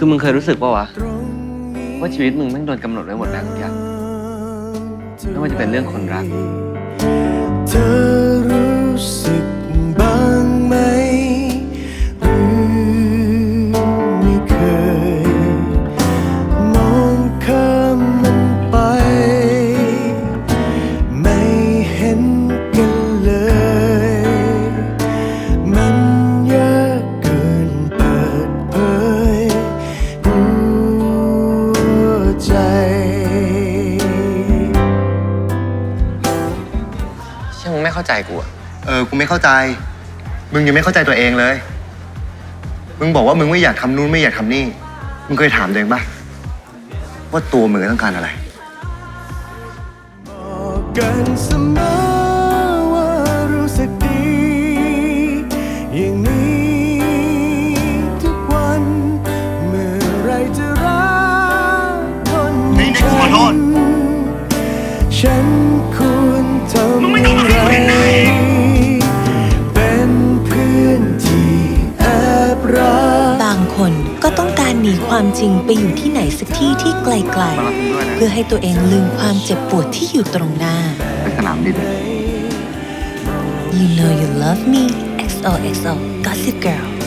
คือมึงเคยรู้สึกป่าวะ ว่าชีวิตมึงแม่งโดนกำหนดไว้หมดแล้วทุกอย่างไม่ว่าจะเป็นเรื่องคนรัก เธอ เชื่อมึงไม่เข้าใจกูอะเออ กูไม่เข้าใจ มึงยังไม่เข้าใจตัวเองเลย มึงบอกว่ามึงไม่อยากทำนู่นไม่อยากทำนี่ มึงเคยถามตัวเองปะว่าตัวมึงต้องการอะไร บอกกันเสมอว่ารู้สึกดี อย่างนี้ ฉันควรทำอะไรเป็นเพื่อนที่แอบรักบางคนก็ต้องการหนีความจริงไปอยู่ที่ไหนสักที่ที่ไกลมารับมึงด้วยนะๆเพื่อให้ตัวเองลืมความเจ็บปวดที่อยู่ตรงหน้า ไปสนามบิน You know you love me XOXO Gossip Girl